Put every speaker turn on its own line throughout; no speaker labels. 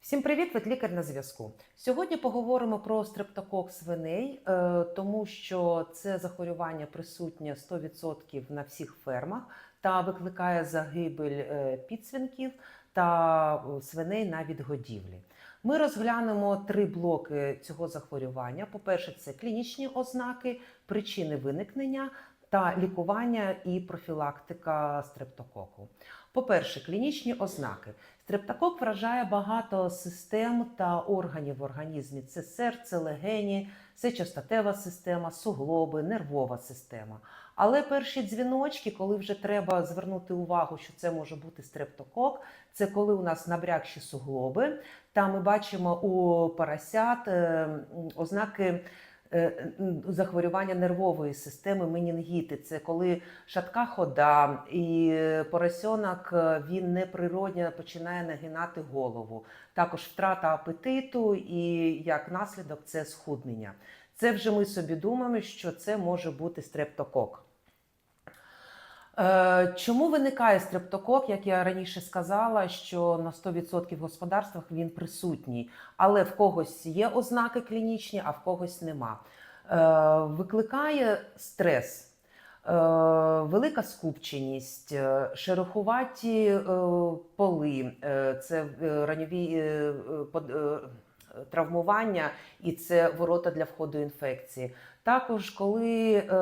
Всім привіт, ветлікар на зв'язку. Сьогодні поговоримо про стрептокок свиней, е, тому що це захворювання присутнє 100% на всіх фермах та викликає загибель е, підсвинків та е, свиней на відгодівлі. Ми розглянемо три блоки цього захворювання. По-перше, це клінічні ознаки, причини виникнення та лікування і профілактика стрептококу. По-перше, клінічні ознаки. Стрептокок вражає багато систем та органів в організмі: це серце, легені, сечостатева система, суглоби, нервова система. Але перші дзвіночки, коли вже треба звернути увагу, що це може бути стрептокок, це коли у нас набрякші суглоби, та ми бачимо у поросят е, ознаки. Е, Захворювання нервової системи, менінгіти це коли шатка хода, і поросенок е, він неприродно починає нагинати голову. Також втрата апетиту, і як наслідок це схуднення. Це вже ми собі думаємо, що це може бути стрептокок. Е, Чому виникає стрептокок? Як я раніше сказала, що на 100% в господарствах він присутній, але в когось є ознаки клінічні, а в когось нема. Е, Викликає стрес, е, велика скупченість, шерохуваті поли, це раньові травмування і це ворота для входу інфекції. Також, коли е,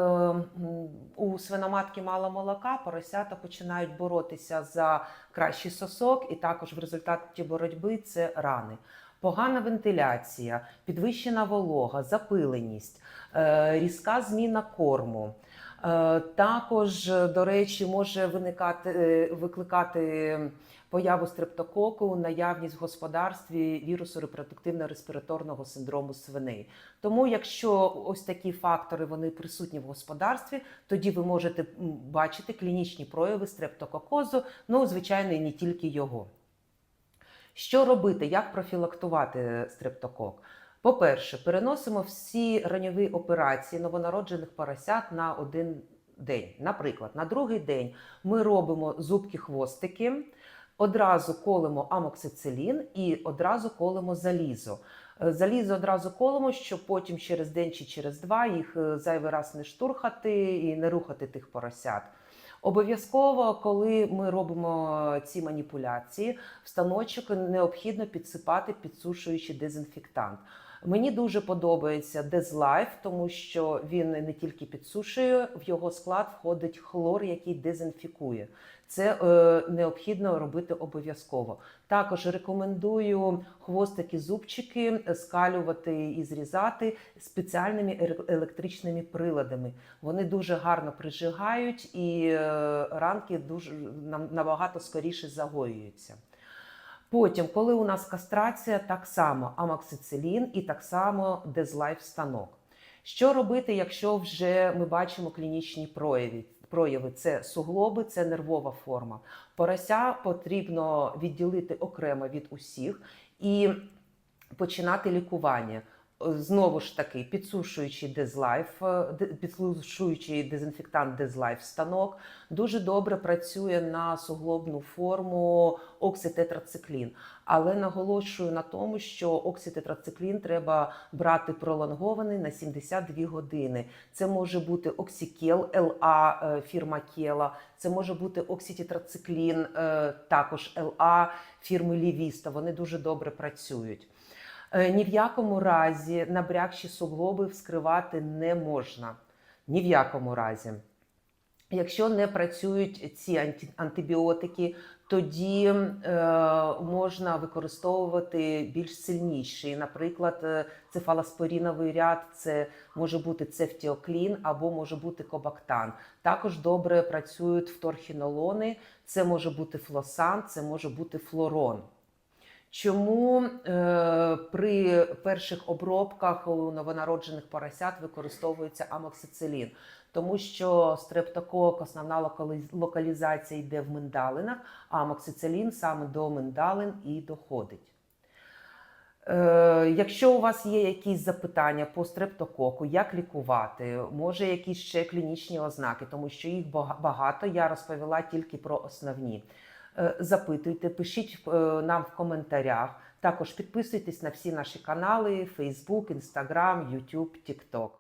у свиноматки мало молока, поросята починають боротися за кращий сосок, і також в результаті боротьби це рани. Погана вентиляція, підвищена волога, запиленість, е, різка зміна корму. Е, Також, до речі, може виникати е, викликати появу стрептококу, наявність в господарстві вірусу репродуктивно-респіраторного синдрому свиней. Тому, якщо ось такі фактори вони присутні в господарстві, тоді ви можете бачити клінічні прояви стрептококозу, ну звичайно, і не тільки його. Що робити, як профілактувати стрептокок? По-перше, переносимо всі раньові операції новонароджених поросят на один день. Наприклад, на другий день ми робимо зубки хвостики, одразу колемо амоксицилін і одразу колемо залізо. Е, Залізо одразу колемо, щоб потім через день чи через два їх е, зайвий раз не штурхати і не рухати тих поросят. Обов'язково, коли ми робимо ці маніпуляції, в станочок необхідно підсипати підсушуючий дезінфектант. Мені дуже подобається Дезлайф, тому що він не тільки підсушує, в його склад входить хлор, який дезінфікує. Це е, необхідно робити обов'язково. Також рекомендую хвостики, зубчики скалювати і зрізати спеціальними електричними приладами. Вони дуже гарно прижигають і е, ранки дуже нам- набагато скоріше загоюються. Потім, коли у нас кастрація, так само амоксицилін і так само дезлайф станок. Що робити, якщо вже ми бачимо клінічні прояви? Прояви це суглоби, це нервова форма. Порося потрібно відділити окремо від усіх і починати лікування. Знову ж таки, підсушуючий дезлайф, е, підсушуючий дезінфектант дезлайф станок дуже добре працює на суглобну форму окситетрациклін. Але наголошую на тому, що окситетрациклін треба брати пролонгований на 72 години. Це може бути оксікел ЛА е, фірма Кела, це може бути окситетрациклін, е, також ЛА фірми Лівіста. Вони дуже добре працюють. Е, Ні в якому разі набрякші суглоби вскривати не можна. Ні в якому разі. Якщо не працюють ці антибіотики, тоді е, можна використовувати більш сильніші. Наприклад, е, цефалоспоріновий ряд це може бути цефтіоклін або може бути кобактан. Також добре працюють вторхінолони, це може бути флосан, це може бути флорон. Чому е, при перших обробках у новонароджених поросят використовується амоксицилін? Тому що стрептокок, основна локалізація йде в миндалинах, а амоксицилін саме до миндалин і доходить. Е, якщо у вас є якісь запитання по стрептококу, як лікувати, може якісь ще клінічні ознаки, тому що їх багато, я розповіла тільки про основні. Е, Запитуйте, пишіть е, нам в коментарях. Також підписуйтесь на всі наші канали: Facebook, Instagram, YouTube, TikTok.